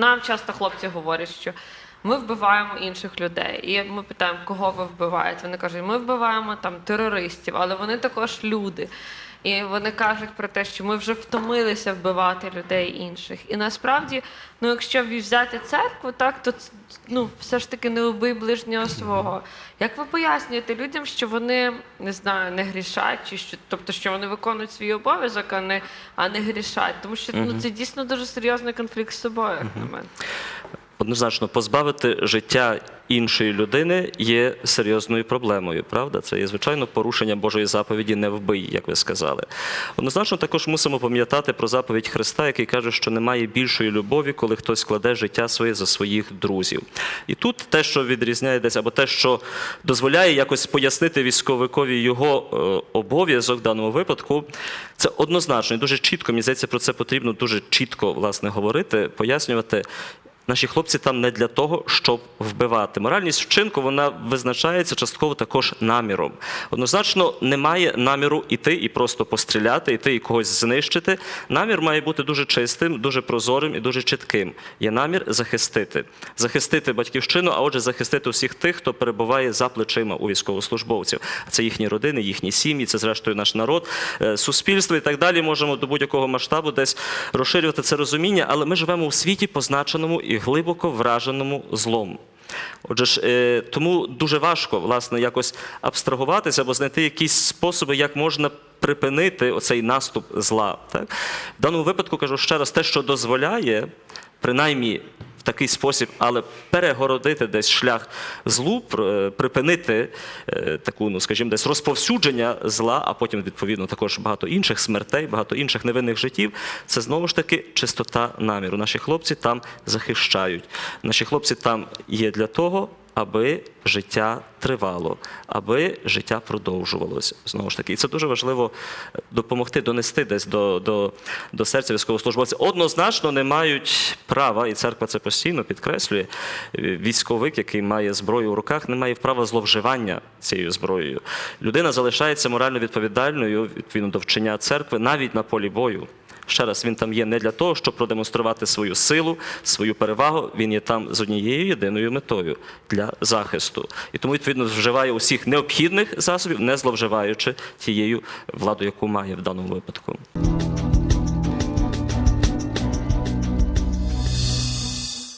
нам часто хлопці говорять, що ми вбиваємо інших людей. І ми питаємо, кого ви вбиваєте. Вони кажуть, ми вбиваємо там терористів, але вони також люди. І вони кажуть про те, що ми вже втомилися вбивати людей інших. І насправді, ну якщо взяти церкву, так то ну все ж таки не убий ближнього свого. Як ви пояснюєте людям, що вони не знаю, не грішать, чи що, тобто, що вони виконують свій обов'язок, а не, а не грішать? Тому що ну це дійсно дуже серйозний конфлікт з собою, як на мене. Однозначно, позбавити життя іншої людини є серйозною проблемою, правда? Це є звичайно порушення Божої заповіді не вбий, як ви сказали. Однозначно, також мусимо пам'ятати про заповідь Христа, який каже, що немає більшої любові, коли хтось кладе життя своє за своїх друзів. І тут те, що відрізняє десь, або те, що дозволяє якось пояснити військовикові його е, обов'язок в даному випадку, це однозначно і дуже чітко. Мені здається, про це потрібно дуже чітко власне говорити, пояснювати. Наші хлопці там не для того, щоб вбивати. Моральність вчинку вона визначається частково також наміром. Однозначно, немає наміру іти і просто постріляти, іти і когось знищити. Намір має бути дуже чистим, дуже прозорим і дуже чітким. Є намір захистити, захистити батьківщину, а отже, захистити всіх тих, хто перебуває за плечима у військовослужбовців. Це їхні родини, їхні сім'ї, це зрештою наш народ, е, суспільство і так далі. Можемо до будь-якого масштабу десь розширювати це розуміння, але ми живемо у світі, позначеному і глибоко враженому злом. Отже ж, е, тому дуже важко власне якось абстрагуватися або знайти якісь способи, як можна припинити оцей наступ зла. Так? В даному випадку кажу ще раз, те, що дозволяє, принаймні в такий спосіб, але перегородити десь шлях злу, е, припинити е, таку, ну скажімо, десь розповсюдження зла, а потім відповідно також багато інших смертей, багато інших невинних життів. Це знову ж таки чистота наміру. Наші хлопці там захищають. Наші хлопці там є для того. Аби життя тривало, аби життя продовжувалося. Знову ж таки, і це дуже важливо е, допомогти донести десь до, до, до серця військовослужбовців. Однозначно не мають права, і церква це постійно підкреслює. е, Військовик, який має зброю у руках, не має права зловживання цією зброєю. Людина залишається морально відповідальною відповідно до вчення церкви навіть на полі бою. Ще раз, він там є не для того, щоб продемонструвати свою силу, свою перевагу. Він є там з однією єдиною метою для захисту. І тому відповідно вживає усіх необхідних засобів, не зловживаючи тією владою, яку має в даному випадку.